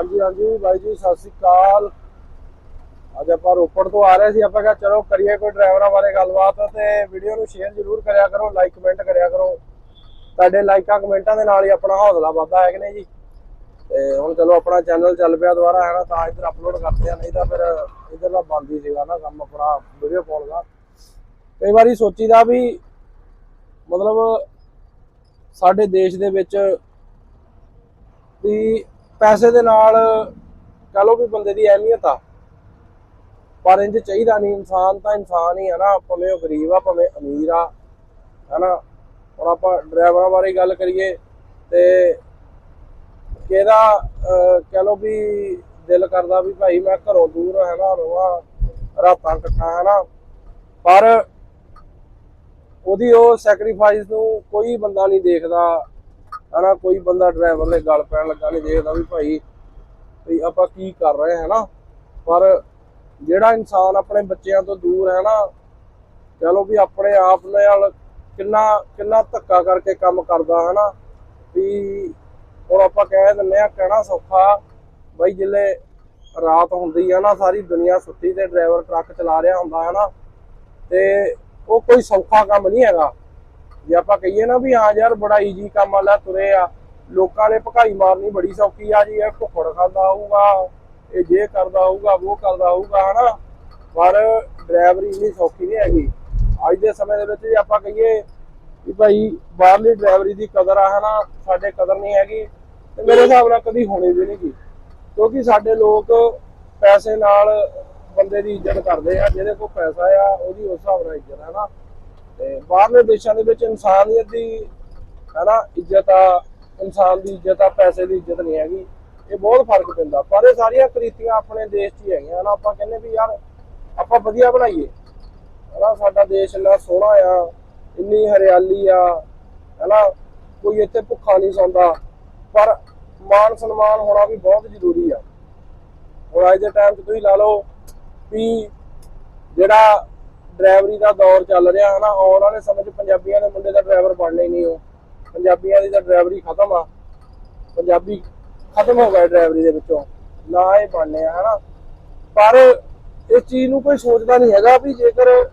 ਹਾਂਜੀ ਹਾਂਜੀ, ਬਾਈ ਜੀ, ਸਤਿ ਸ੍ਰੀ ਅਕਾਲ। ਅੱਜ ਆਪਾਂ ਰੋਪੜ ਤੋਂ ਆ ਰਹੇ ਸੀ, ਆਪਾਂ ਕਿਹਾ ਚਲੋ ਕਰੀਏ ਕੋਈ ਡਰਾਈਵਰਾਂ ਬਾਰੇ ਗੱਲਬਾਤ ਤੇ ਵੀਡੀਓ ਨੂੰ ਸ਼ੇਅਰ ਜ਼ਰੂਰ ਕਰਿਆ ਕਰੋ ਲਾਈਕ ਕਮੈਂਟ ਕਰਿਆ ਕਰੋ। ਤੁਹਾਡੇ ਲਾਈਕਾਂ ਕਮੈਂਟਾਂ ਦੇ ਨਾਲ ਹੀ ਆਪਣਾ ਹੌਸਲਾ ਵੱਧਦਾ ਹੈ ਕਿ ਨਹੀਂ ਜੀ? ਤੇ ਹੁਣ ਚਲੋ ਆਪਣਾ ਚੈਨਲ ਚੱਲ ਪਿਆ ਦੁਬਾਰਾ, ਹੈ ਨਾ, ਤਾਂ ਇੱਧਰ ਅਪਲੋਡ ਕਰਦੇ ਆ, ਨਹੀਂ ਤਾਂ ਫਿਰ ਇੱਧਰ ਦਾ ਬੰਦ ਹੀ ਸੀਗਾ ਨਾ ਕੰਮ ਆਪਣਾ ਵੀਡੀਓ ਕਾਲ ਦਾ। ਕਈ ਵਾਰੀ ਸੋਚੀਦਾ ਵੀ ਮਤਲਬ ਸਾਡੇ ਦੇਸ਼ ਦੇ ਵਿੱਚ ਵੀ ਪੈਸੇ ਦੇ ਨਾਲ ਕਹ ਲਓ ਵੀ ਬੰਦੇ ਦੀ ਅਹਿਮੀਅਤ ਆ। ਪਰ ਇੰਜ ਚਾਹੀਦਾ ਨਹੀਂ ਇਨਸਾਨ ਤਾਂ ਇਨਸਾਨ ਹੀ ਆ ਨਾ ਭਾਵੇਂ ਉਹ ਗਰੀਬ ਆ ਭਾਵੇਂ ਅਮੀਰ ਆ ਹਨਾ? ਹੁਣ ਆਪਾਂ ਡਰਾਈਵਰਾਂ ਬਾਰੇ ਗੱਲ ਕਰੀਏ ਤੇ ਕਿਹਦਾ ਅਹ, ਕਹਿ ਲਓ ਵੀ ਦਿਲ ਕਰਦਾ ਵੀ ਭਾਈ ਮੈਂ ਘਰੋਂ ਦੂਰ ਹੈਗਾ ਰੋਵਾਂ ਰਾਤਾਂ ਕੱਟਾਂ ਹਨਾ? ਪਰ ਉਹਦੀ ਉਹ ਸੈਕਰੀਫਾਈਸ ਨੂੰ ਕੋਈ ਬੰਦਾ ਨਹੀਂ ਦੇਖਦਾ। ਹਨਾ, ਕੋਈ ਬੰਦਾ ਡਰਾਈਵਰ ਦੇ ਗੱਲ ਪੈਣ ਲੱਗਾ ਨਹੀਂ ਦੇਖਦਾ ਵੀ ਭਾਈ ਵੀ ਆਪਾਂ ਕੀ ਕਰ ਰਹੇ ਹਾਂ ਨਾ? ਪਰ ਜਿਹੜਾ ਇਨਸਾਨ ਆਪਣੇ ਬੱਚਿਆਂ ਤੋਂ ਦੂਰ ਹੈ ਨਾ ਚਲੋ ਵੀ ਆਪਣੇ ਆਪ ਨਾਲ ਕਿੰਨਾ ਕਿੰਨਾ ਧੱਕਾ ਕਰਕੇ ਕੰਮ ਕਰਦਾ ਹੈ ਨਾ, ਵੀ ਹੁਣ ਆਪਾਂ ਕਹਿ ਦਿੰਦੇ ਆ ਕਹਿਣਾ ਸੌਖਾ, ਬਾਈ ਜਿੱਲੇ ਰਾਤ ਹੁੰਦੀ ਆ ਨਾ, ਸਾਰੀ ਦੁਨੀਆ ਸੁੱਤੀ ਤੇ ਡਰਾਈਵਰ ਟਰੱਕ ਚਲਾ ਰਿਹਾ ਹੁੰਦਾ ਹੈ ਨਾ, ਤੇ ਉਹ ਕੋਈ ਸੌਖਾ ਕੰਮ ਨਹੀਂ ਹੈਗਾ। ਜੇ ਆਪਾਂ ਕਹੀਏ ਨਾ ਵੀ ਹਾਂ ਯਾਰ ਬੜਾ ਈਜੀ ਕੰਮ ਵਾਲਾ ਤੁਰੇ ਆ, ਲੋਕਾਂ ਨੇ ਭਕਾਈ ਮਾਰਨੀ ਬੜੀ ਸੌਖੀ ਆ ਜੀ, ਇਹ ਭੁੱਖੜ ਖਾਂਦਾ ਹੋਊਗਾ, ਇਹ ਜੇ ਕਰਦਾ ਹੋਊਗਾ, ਉਹ ਕਰਦਾ ਹੋਊਗਾ, ਹਨਾ? ਪਰ ਡਰਾਈਵਰੀ ਇੰਨੀ ਸੌਖੀ ਨਹੀਂ ਹੈਗੀ। ਅੱਜ ਦੇ ਸਮੇਂ ਦੇ ਵਿੱਚ ਜੇ ਆਪਾਂ ਕਹੀਏ ਵੀ ਭਾਈ ਬਾਹਰਲੀ ਡਰਾਈਵਰੀ ਦੀ ਕਦਰ ਆ, ਹਨਾ? ਸਾਡੇ ਕਦਰ ਨਹੀਂ ਹੈਗੀ ਤੇ ਮੇਰੇ ਹਿਸਾਬ ਨਾਲ ਕਦੀ ਹੋਣੀ ਵੀ ਨਹੀਂ ਗੀ। ਕਿਉਂਕਿ ਸਾਡੇ ਲੋਕ ਪੈਸੇ ਨਾਲ ਬੰਦੇ ਦੀ ਇੱਜ਼ਤ ਕਰਦੇ ਆ, ਜਿਹਦੇ ਕੋਲ ਪੈਸਾ ਆ, ਉਹਦੀ ਉਸ ਹਿਸਾਬ ਨਾਲ ਇੱਜ਼ਤ ਹੈ ਨਾ ਤੇ ਬਾਹਰਲੇ ਦੇਸ਼ਾਂ ਦੇ ਵਿੱਚ ਇਨਸਾਨੀਅਤ ਦੀ, ਹੈਨਾ, ਇੱਜ਼ਤ ਆ, ਇਨਸਾਨ ਦੀ ਇੱਜ਼ਤ ਆ, ਪੈਸੇ ਦੀ ਇੱਜ਼ਤ ਨਹੀਂ ਹੈਗੀ, ਇਹ ਬਹੁਤ ਫ਼ਰਕ ਪੈਂਦਾ। ਪਰ ਇਹ ਸਾਰੀਆਂ ਕ੍ਰਿਤੀਆਂ ਆਪਣੇ ਦੇਸ਼ 'ਚ ਹੀ ਹੈਗੀਆਂ ਨਾ ਆਪਾਂ ਕਹਿੰਦੇ ਵੀ ਯਾਰ ਆਪਾਂ ਵਧੀਆ ਬਣਾਈਏ। ਹੈਨਾ, ਸਾਡਾ ਦੇਸ਼ ਇੰਨਾ ਸੋਹਣਾ ਆ, ਇੰਨੀ ਹਰਿਆਲੀ ਆ, ਹੈਨਾ, ਕੋਈ ਇੱਥੇ ਭੁੱਖਾ ਨਹੀਂ ਸੌਂਦਾ। ਪਰ ਮਾਨ ਸਨਮਾਨ ਹੋਣਾ ਵੀ ਬਹੁਤ ਜ਼ਰੂਰੀ ਆ। ਹੁਣ ਅੱਜ ਦੇ ਟਾਈਮ 'ਚ ਤੁਸੀਂ ਲਾ ਲਓ ਵੀ ਜਿਹੜਾ ਡਰਾਈਵਰੀ ਦਾ ਦੌਰ ਚੱਲ ਰਿਹਾ ਹੈ ਨਾ, ਆਉਣ ਵਾਲੇ ਸਮੇਂ 'ਚ ਪੰਜਾਬੀਆਂ ਦੇ ਮੁੰਡੇ ਦਾ ਡਰਾਈਵਰ ਬਣਨੇ ਹੀ ਨਹੀਂ ਉਹ। ਪੰਜਾਬੀਆਂ ਦੀ ਤਾਂ ਡਰਾਈਵਰੀ ਖਤਮ ਆ। ਪੰਜਾਬੀ ਖਤਮ ਹੋ ਗਿਆ ਡਰਾਈਵਰੀ ਦੇ ਵਿੱਚੋਂ। ਨਾ ਇਹ ਬਣਨੇ ਆ, ਹਨਾ। ਪਰ ਇਸ ਚੀਜ਼ ਨੂੰ ਕੋਈ ਸੋਚਦਾ ਨਹੀਂ ਹੈਗਾ ਵੀ ਜੇਕਰ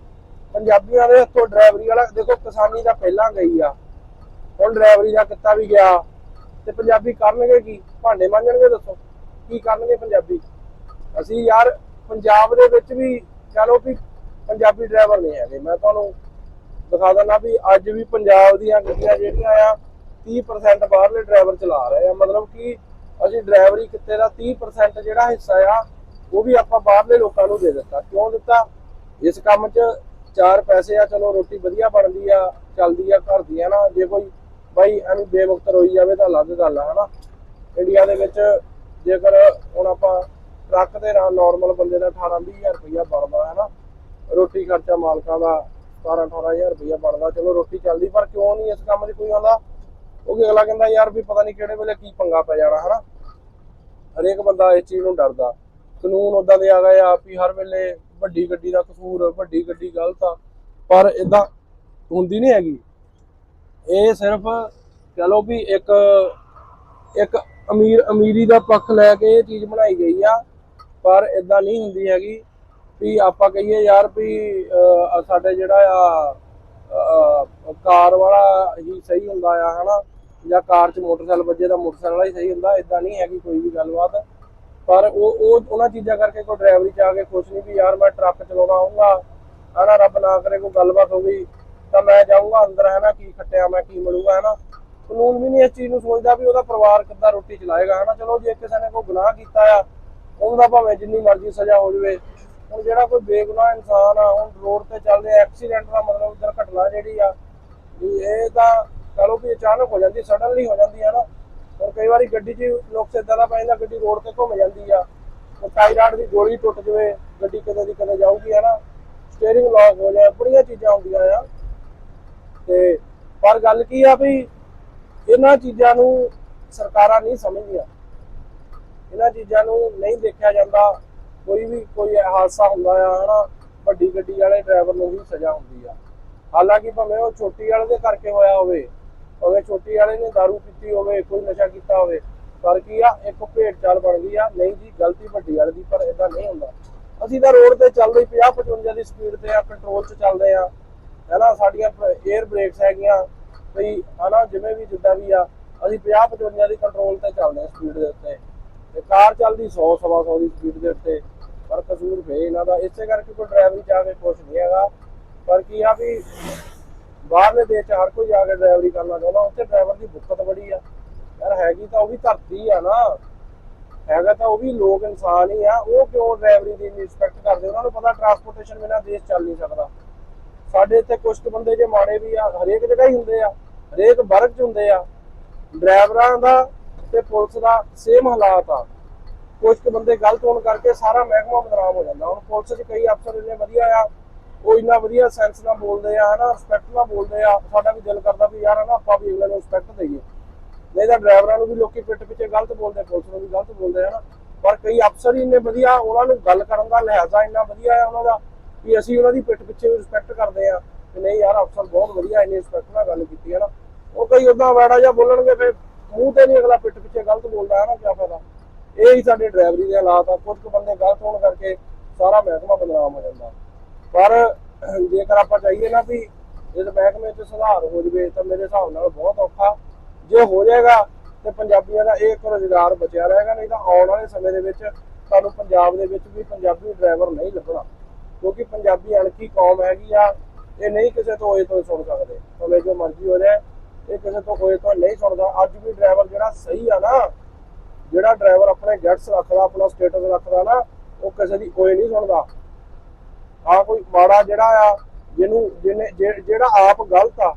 ਪੰਜਾਬੀਆਂ ਦੇ ਹੱਥੋਂ ਡਰਾਈਵਰੀ ਵਾਲਾ, ਦੇਖੋ ਕਿਸਾਨੀ ਦਾ ਪਹਿਲਾਂ ਗਈ ਆ। ਹੁਣ ਡਰਾਈਵਰੀ ਦਾ ਕਿੱਤਾ ਵੀ ਗਿਆ। ਤੇ ਪੰਜਾਬੀ ਕਰਨਗੇ ਕੀ? ਭਾਂਡੇ ਮਾਂਜਣਗੇ ਦੱਸੋ। ਕੀ ਕਰਨਗੇ ਪੰਜਾਬੀ? ਅਸੀਂ ਯਾਰ, ਪੰਜਾਬ ਦੇ ਵਿੱਚ ਵੀ, ਕਹ ਵੀ ਪੰਜਾਬੀ ਡਰਾਈਵਰ ਨਹੀਂ ਹੈਗੇ। ਮੈਂ ਤੁਹਾਨੂੰ ਦਿਖਾ ਦਿੰਦਾ ਵੀ ਅੱਜ ਵੀ ਪੰਜਾਬ ਦੀਆਂ ਗੱਡੀਆਂ ਜਿਹੜੀਆਂ ਆ 30% ਬਾਹਰਲੇ ਡਰਾਈਵਰ ਚਲਾ ਰਹੇ ਆ। ਮਤਲਬ ਕਿ ਅਸੀਂ ਡਰਾਈਵਰੀ ਕਿੱਤੇ ਦਾ 30% ਜਿਹੜਾ ਹਿੱਸਾ ਆ, ਉਹ ਵੀ ਆਪਾਂ ਬਾਹਰਲੇ ਲੋਕਾਂ ਨੂੰ ਦੇ ਦਿੱਤਾ। ਕਿਉਂ ਦਿੱਤਾ? ਇਸ ਕੰਮ 'ਚ ਚਾਰ ਪੈਸੇ ਆ, ਚਲੋ ਰੋਟੀ ਵਧੀਆ ਬਣਦੀ ਆ, ਚੱਲਦੀ ਆ ਘਰ ਦੀ ਆ ਨਾ। ਜੇ ਕੋਈ ਬਾਈ ਐਵੇਂ ਬੇਵਕਤ ਰੋਈ ਜਾਵੇ ਤਾਂ ਅਲੱਗ ਗੱਲ ਆ, ਹਨਾ? ਇੰਡੀਆ ਦੇ ਵਿੱਚ ਜੇਕਰ ਹੁਣ ਆਪਾਂ ਟਰੱਕ ਦੇ ਨਾਲ ਨਾਰਮਲ ਬੰਦੇ ਦਾ 18 20000 ਰੁਪਇਆ ਬਣਦਾ ਹੈ ਨਾ ਰੋਟੀ ਖਰਚਾ ਮਾਲਕਾਂ ਦਾ 17 18000 ਰੁਪਇਆ ਬਣਦਾ। ਚਲੋ ਰੋਟੀ ਚੱਲਦੀ, ਪਰ ਕਿਉਂ ਨਹੀਂ ਇਸ ਕੰਮ 'ਚ ਕੋਈ ਆਉਂਦਾ? ਕਿਉਂਕਿ ਅਗਲਾ ਕਹਿੰਦਾ ਯਾਰ ਵੀ ਪਤਾ ਨਹੀਂ ਕਿਹੜੇ ਵੇਲੇ ਕੀ ਪੰਗਾ ਪੈ ਜਾਣਾ, ਹਨਾ? ਹਰੇਕ ਬੰਦਾ ਇਸ ਚੀਜ਼ ਨੂੰ ਡਰਦਾ। ਕਾਨੂੰਨ ਉਦਾਂ ਦੇ ਆ ਗਏ ਆ ਵੀ ਹਰ ਵੇਲੇ ਵੱਡੀ ਗੱਡੀ ਦਾ ਕਸੂਰ, ਵੱਡੀ ਗੱਡੀ ਗਲਤ ਆ। ਪਰ ਇਦਾਂ ਹੁੰਦੀ ਨਹੀਂ ਹੈਗੀ। ਇਹ ਸਿਰਫ ਕਹ ਲਓ ਵੀ ਇੱਕ ਇੱਕ ਅਮੀਰ, ਅਮੀਰੀ ਦਾ ਪੱਖ ਲੈ ਕੇ ਇਹ ਚੀਜ਼ ਬਣਾਈ ਗਈ ਆ। ਪਰ ਇਦਾਂ ਨਹੀਂ ਹੁੰਦੀ ਹੈਗੀ। ਵੀ ਆਪਾਂ ਕਹੀਏ ਯਾਰ ਵੀ ਸਾਡੇ ਜਿਹੜਾ ਆ ਕਾਰ ਵਾਲਾ ਹੀ ਸਹੀ ਹੁੰਦਾ ਆ, ਹਨਾ? ਜਾਂ ਕਾਰ 'ਚ ਮੋਟਰਸਾਈਕਲ ਵੱਜੇ ਤਾਂ ਮੋਟਰਸਾਈਕਲ ਵਾਲਾ ਹੀ ਸਹੀ ਹੁੰਦਾ ਇਦਾਂ ਨਹੀਂ ਹੈਗੀ ਕੋਈ ਵੀ ਗੱਲਬਾਤ। ਪਰ ਉਹ ਉਹ, ਉਹਨਾਂ ਚੀਜ਼ਾਂ ਕਰਕੇ ਕੋਈ ਡਰਾਈਵਰੀ 'ਚ ਆ ਕੇ ਖੁਸ਼ ਨਹੀਂ ਵੀ ਯਾਰ ਮੈਂ ਟਰੱਕ ਚਲਾਉਣਾ ਆਉਂਗਾ ਹਨਾ? ਰੱਬ ਨਾ ਕਰੇ ਕੋਈ ਗੱਲਬਾਤ ਹੋ ਗਈ, ਤਾਂ ਮੈਂ ਜਾਊਂਗਾ ਅੰਦਰ ਹੈ ਨਾ ਕੀ ਖੱਟਿਆ ਮੈਂ, ਕੀ ਮਿਲੂਗਾ ਹੈ ਨਾ ਕਾਨੂੰਨ ਵੀ ਨਹੀਂ ਇਸ ਚੀਜ਼ ਨੂੰ ਸੋਚਦਾ ਵੀ ਉਹਦਾ ਪਰਿਵਾਰ ਕਿੱਦਾਂ ਰੋਟੀ ਚਲਾਏਗਾ, ਹਨਾ? ਚਲੋ, ਜੇ ਕਿਸੇ ਨੇ ਕੋਈ ਗੁਨਾਹ ਕੀਤਾ ਆ ਉਹਦਾ ਭਾਵੇਂ ਜਿੰਨੀ ਮਰਜ਼ੀ ਸਜ਼ਾ ਹੋ ਜਾਵੇ ਹੁਣ ਜਿਹੜਾ ਕੋਈ ਬੇਗੁਨਾਹ ਇਨਸਾਨ ਆ, ਹੁਣ ਰੋਡ ਤੇ ਚੱਲਦੇ ਐਕਸੀਡੈਂਟ ਦਾ ਮਤਲਬ ਦੁਰਘਟਨਾ ਜਿਹੜੀ ਆ, ਵੀ ਇਹ ਤਾਂ ਕਹ ਲਓ ਵੀ ਅਚਾਨਕ ਹੋ ਜਾਂਦੀ ਸਡਨਲੀ ਹੋ ਜਾਂਦੀ ਹੈ ਨਾ। ਹੁਣ ਕਈ ਵਾਰੀ ਗੱਡੀ 'ਚ ਲੋਕ ਇਦਾਂ ਦਾ ਪੈ ਜਾਂਦਾ, ਗੱਡੀ ਰੋਡ ਤੇ ਘੁੰਮ ਜਾਂਦੀ ਆ। ਟਾਇਰਾਡ ਦੀ ਗੋਲੀ ਟੁੱਟ ਜਾਵੇ, ਗੱਡੀ ਕਦੇ ਦੀ ਕਦੇ ਜਾਊਗੀ ਹੈ ਨਾ ਸਟੀਅਰਿੰਗ ਲੌਕ ਹੋ ਜਾਏ, ਬੜੀਆਂ ਚੀਜ਼ਾਂ ਹੁੰਦੀਆਂ ਆ। ਤੇ ਪਰ ਗੱਲ ਕੀ ਆ ਵੀ ਇਹਨਾਂ ਚੀਜ਼ਾਂ ਨੂੰ ਸਰਕਾਰਾਂ ਨਹੀਂ ਸਮਝਦੀਆਂ। ਇਹਨਾਂ ਚੀਜ਼ਾਂ ਨੂੰ ਨਹੀਂ ਦੇਖਿਆ ਜਾਂਦਾ। ਕੋਈ ਵੀ ਕੋਈ ਹਾਦਸਾ ਹੁੰਦਾ ਆ, ਹਨਾ, ਵੱਡੀ ਗੱਡੀ ਵਾਲੇ ਡਰਾਈਵਰ ਨੂੰ ਵੀ ਸਜ਼ਾ ਹੁੰਦੀ ਆ। ਹਾਲਾਂਕਿ ਭਾਵੇਂ ਉਹ ਛੋਟੀ ਵਾਲੇ ਦੇ ਕਰਕੇ ਹੋਇਆ ਹੋਵੇ, ਭਾਵੇਂ ਛੋਟੀ ਵਾਲੇ ਨੇ दारू ਪੀਤੀ ਹੋਵੇ, ਕੋਈ ਨਸ਼ਾ ਕੀਤਾ ਹੋਵੇ, ਪਰ ਕੀ ਆ, ਇੱਕ ਭੇਡ ਚਾਲ ਬਣ ਗਈ ਆ। ਨਹੀਂ ਜੀ, ਗਲਤੀ ਵੱਡੀ ਵਾਲੇ ਦੀ, ਪਰ ਇਦਾਂ ਨਹੀਂ ਹੁੰਦਾ। ਅਸੀਂ ਤਾਂ ਰੋਡ ਤੇ ਚੱਲਦੇ 50 55 ਦੀ ਸਪੀਡ ਤੇ ਆ ਕੰਟਰੋਲ 'ਚ ਚੱਲਦੇ ਆ। ਹੈਨਾ, ਸਾਡੀਆਂ 에ਅਰ ਬ੍ਰੇਕਸ ਹੈਗੀਆਂ ਵੀ ਹਨਾ, ਜਿਵੇਂ ਵੀ ਜਿੱਦਾਂ ਵੀ ਆ, ਅਸੀਂ 50 55 ਦੀ ਕੰਟਰੋਲ ਤੇ ਚੱਲਦੇ ਆ ਸਪੀਡ ਦੇ ਉੱਤੇ। ਤੇ ਕਾਰ ਚੱਲਦੀ 100 100 ਦੀ ਸਪੀਡ ਦੇ ਉੱਤੇ। ਪਰ ਕਸੂਰ ਫੇ ਇਹਨਾਂ ਦਾ। ਇਸੇ ਕਰਕੇ ਕੋਈ ਡਰਾਈਵਰੀ ਚ ਕੇ ਕੁਛ ਨਹੀਂ ਹੈਗਾ। ਪਰ ਕੀ ਆ ਵੀ ਬਾਹਰਲੇ ਦੇਸ਼ ਚ ਹਰ ਕੋਈ ਜਾ ਕੇ ਡਰਾਈਵਰੀ ਕਰਨਾ ਚਾਹੁੰਦਾ, ਉੱਥੇ ਡਰਾਈਵਰ ਦੀ ਬੁੱਕਤ ਬੜੀ ਆ। ਯਾਰ ਹੈਗੀ ਤਾਂ ਉਹ ਵੀ ਧਰਤੀ ਆ ਨਾ। ਹੈਗਾ ਤਾਂ ਉਹ ਵੀ ਲੋਕ ਇਨਸਾਨ ਹੀ ਆ। ਉਹ ਕਿਉਂ ਡਰਾਈਵਰੀ ਦੀ ਰਿਸਪੈਕਟ ਕਰਦੇ? ਉਹਨਾਂ ਨੂੰ ਪਤਾ ਟਰਾਂਸਪੋਰਟੇਸ਼ਨ ਬਿਨਾਂ ਦੇਸ਼ ਚੱਲ ਨਹੀਂ ਸਕਦਾ। ਸਾਡੇ ਇੱਥੇ ਕੁਝ ਬੰਦੇ ਜੇ ਮਾੜੇ ਵੀ ਆ, ਹਰੇਕ ਜਗ੍ਹਾ ਹੀ ਹੁੰਦੇ ਆ। ਹਰੇਕ ਵਰਗ ਚ ਹੁੰਦੇ ਆ। ਡਰਾਈਵਰਾਂ ਦਾ ਤੇ ਪੁਲਿਸ ਦਾ ਸੇਮ ਹਾਲਾਤ ਆ। ਕੁਝ ਕੁ ਬੰਦੇ ਗਲਤ ਹੋਣ ਕਰਕੇ ਸਾਰਾ ਮਹਿਕਮਾ ਬਦਨਾਮ ਹੋ ਜਾਂਦਾ। ਹੁਣ ਪੁਲਿਸ 'ਚ ਕਈ ਅਫਸਰ ਇੰਨੇ ਵਧੀਆ ਆ, ਉਹ ਇੰਨਾ ਵਧੀਆ ਸੈਂਸ ਨਾਲ ਬੋਲਦੇ ਆ, ਹਨਾ ਰਿਸਪੈਕਟ ਨਾਲ ਬੋਲਦੇ ਆ, ਸਾਡਾ ਵੀ ਦਿਲ ਕਰਦਾ ਵੀ ਯਾਰ, ਹਨਾ, ਆਪਾਂ ਵੀ ਅਗਲੇ ਨੂੰ ਰਿਸਪੈਕਟ ਦਈਏ। ਨਹੀਂ ਤਾਂ ਡਰਾਈਵਰਾਂ ਨੂੰ ਵੀ ਲੋਕੀ ਪਿੱਠ ਪਿੱਛੇ ਗਲਤ ਬੋਲਦੇ, ਪੁਲਿਸ ਨੂੰ ਵੀ ਗਲਤ ਬੋਲਦੇ, ਹਨਾ। ਪਰ ਕਈ ਅਫਸਰ ਹੀ ਇੰਨੇ ਵਧੀਆ, ਉਹਨਾਂ ਨੂੰ ਗੱਲ ਕਰਨ ਦਾ ਲਹਿਜ਼ਾ ਇੰਨਾ ਵਧੀਆ ਆ ਉਹਨਾਂ ਦਾ ਵੀ ਅਸੀਂ ਉਹਨਾਂ ਦੀ ਪਿੱਠ ਪਿੱਛੇ ਵੀ ਰਿਸਪੈਕਟ ਕਰਦੇ ਆ। ਕਿ ਨਹੀਂ ਯਾਰ, ਅਫਸਰ ਬਹੁਤ ਵਧੀਆ ਇੰਨੀ ਰਿਸਪੈਕਟ ਨਾਲ ਗੱਲ ਕੀਤੀ ਹੈ ਨਾ ਉਹ ਕਈ ਉਦਾਂ ਵੈੜਾ ਜਾਂ ਬੋਲਣਗੇ, ਫਿਰ ਮੂੰਹ ਤੇ ਨਹੀਂ ਅਗਲਾ ਪਿੱਠ ਪਿੱਛੇ ਗਲਤ ਬੋਲਦਾ ਹੈ ਨਾ ਕੀ ਫਾਇਦਾ। ਇਹ ਹੀ ਸਾਡੇ ਡਰਾਈਵਰੀ ਦੇ ਹਾਲਾਤ ਆ, ਕੁਝ ਕੁ ਬੰਦੇ ਗਲਤ ਹੋਣ ਕਰਕੇ ਸਾਰਾ ਮਹਿਕਮਾ ਬਦਨਾਮ ਹੋ ਜਾਂਦਾ। ਪਰ ਜੇਕਰ ਆਪਾਂ ਚਾਹੀਏ ਨਾ ਵੀ ਇਸ ਮਹਿਕਮੇ 'ਚ ਸੁਧਾਰ ਹੋ ਜਵੇ, ਤਾਂ ਮੇਰੇ ਹਿਸਾਬ ਨਾਲ ਬਹੁਤ ਔਖਾ। ਜੇ ਹੋ ਜਾਏਗਾ, ਤੇ ਪੰਜਾਬੀਆਂ ਦਾ ਇਹ ਇੱਕ ਰੁਜ਼ਗਾਰ ਬਚਿਆ ਰਹੇਗਾ, ਨਹੀਂ ਤਾਂ ਆਉਣ ਵਾਲੇ ਸਮੇਂ ਦੇ ਵਿੱਚ ਤੁਹਾਨੂੰ ਪੰਜਾਬ ਦੇ ਵਿੱਚ ਵੀ ਪੰਜਾਬੀ ਡਰਾਈਵਰ ਨਹੀਂ ਲੱਭਣਾ। ਕਿਉਂਕਿ ਪੰਜਾਬੀ ਅਣਖੀ ਕੌਮ ਹੈਗੀ ਆ, ਇਹ ਨਹੀਂ ਕਿਸੇ ਤੋਂ ਹੋਏ ਤੋਂ ਸੁਣ ਸਕਦੇ। ਭਾਵੇਂ ਜੋ ਮਰਜ਼ੀ ਹੋ ਜਾਏ, ਇਹ ਕਿਸੇ ਤੋਂ ਹੋਏ ਤੋਂ ਨਹੀਂ ਸੁਣਦਾ। ਅੱਜ ਵੀ ਡਰਾਈਵਰ ਜਿਹੜਾ ਸਹੀ ਆ ਨਾ ਡਰਾਈਵਰ ਆਪਣੇ ਗੈਟਸ ਰੱਖਦਾ, ਆਪਣਾ ਸਟੇਟਸ ਰੱਖਦਾ ਨਾ, ਉਹ ਕਿਸੇ ਦੀ ਕੋਈ ਨਹੀਂ ਸੁਣਦਾ। ਆ ਕੋਈ ਮਾੜਾ ਜਿਹੜਾ ਆ, ਜਿਹਨੂੰ, ਜਿਹਨੇ ਜਿਹੜਾ ਆਪ ਗਲਤ ਆ,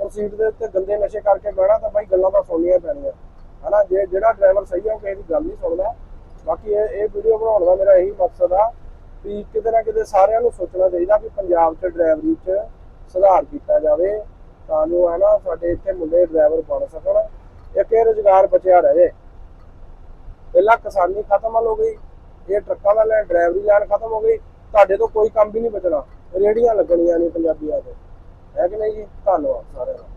ਉਹ ਸੀਟ ਦੇ ਉੱਤੇ ਗੰਦੇ ਨਸ਼ੇ ਕਰਕੇ ਬਹਿਣਾ ਤਾਂ ਬਾਈ ਗੱਲਾਂ ਤਾਂ ਸੁਣਨੀਆਂ ਪੈਣੀਆਂ। ਹਨਾ, ਜੇ ਜਿਹੜਾ ਡਰਾਈਵਰ ਸਹੀ ਆ, ਉਹ ਕਿਸੇ ਦੀ ਗੱਲ ਨਹੀਂ ਸੁਣਦਾ। ਬਾਕੀ ਇਹ ਇਹ ਵੀਡੀਓ ਬਣਾਉਣ ਦਾ ਮੇਰਾ ਇਹੀ ਮਕਸਦ ਆ ਵੀ ਕਿਤੇ ਨਾ ਕਿਤੇ ਸਾਰਿਆਂ ਨੂੰ ਸੋਚਣਾ ਚਾਹੀਦਾ ਵੀ ਪੰਜਾਬ 'ਚ ਡਰਾਈਵਰੀ 'ਚ ਸੁਧਾਰ ਕੀਤਾ ਜਾਵੇ, ਤਾਂ ਜੋ ਹੈ ਨਾ ਸਾਡੇ ਇੱਥੇ ਮੁੰਡੇ ਡਰਾਈਵਰ ਬਣ ਸਕਣ। ਇੱਕ ਇਹ ਰੁਜ਼ਗਾਰ ਬਚਿਆ ਰਹੇ। ਪਹਿਲਾਂ ਕਿਸਾਨੀ ਖਤਮ ਹੋ ਗਈ, ਇਹ ਟਰੱਕਾਂ ਦਾ ਲੈਣ ਡਰਾਈਵਰੀ ਲੈਣ ਖਤਮ ਹੋ ਗਈ, ਤੁਹਾਡੇ ਤੋਂ ਕੋਈ ਕੰਮ ਵੀ ਨਹੀਂ ਬਚਣਾ। ਰੇੜੀਆਂ ਲੱਗਣੀਆਂ ਨਹੀਂ ਪੰਜਾਬੀਆਂ ਦੇ। ਹੈ ਕਿ ਨਹੀਂ ਜੀ? ਧੰਨਵਾਦ ਸਾਰਿਆਂ ਦਾ।